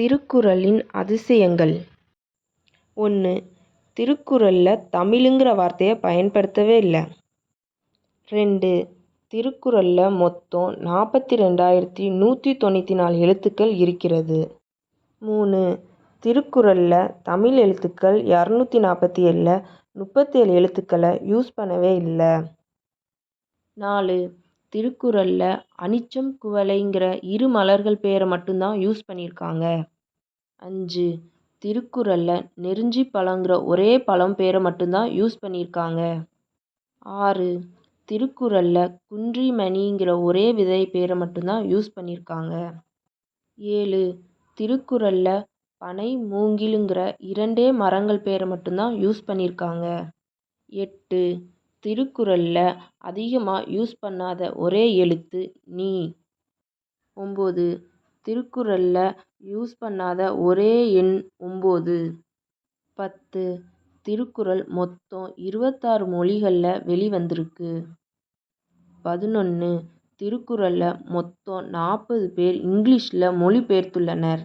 திருக்குறளின் அதிசயங்கள். ஒன்று திருக்குறளில் தமிழுங்கிற வார்த்தையை பயன்படுத்தவே இல்லை. ரெண்டு திருக்குறளில் மொத்தம் நாற்பத்தி ரெண்டாயிரத்தி நூற்றி தொண்ணூற்றி நாலு எழுத்துக்கள் இருக்கிறது. மூணு திருக்குறளில் தமிழ் எழுத்துக்கள் இரநூத்தி நாற்பத்தி ஏழில் முப்பத்தேழு எழுத்துக்களை யூஸ் பண்ணவே இல்லை. நாலு திருக்குறளில் அனிச்சம் குவளைங்கிற இரு மலர்கள் பேரை மட்டும்தான் யூஸ் பண்ணியிருக்காங்க. அஞ்சு திருக்குறளில் நெருஞ்சி பழங்கிற ஒரே பழம் பேரை மட்டும்தான் யூஸ் பண்ணியிருக்காங்க. ஆறு திருக்குறளில் குன்றிமணிங்கிற ஒரே விதை பேரை மட்டும்தான் யூஸ் பண்ணியிருக்காங்க. ஏழு திருக்குறளில் பனை மூங்கிலுங்கிற இரண்டே மரங்கள் பேரை மட்டும்தான் யூஸ் பண்ணியிருக்காங்க. எட்டு திருக்குறளில் அதிகமாக யூஸ் பண்ணாத ஒரே எழுத்து நீ. ஒம்பது. திருக்குறளில் யூஸ் பண்ணாத ஒரே எண் ஒம்பது. பத்து. திருக்குறள் மொத்தம் இருபத்தாறு மொழிகளில் வெளிவந்திருக்கு. பதினொன்று திருக்குறளில் மொத்தம் நாற்பது பேர் இங்கிலீஷில் மொழிபெயர்த்துள்ளனர்.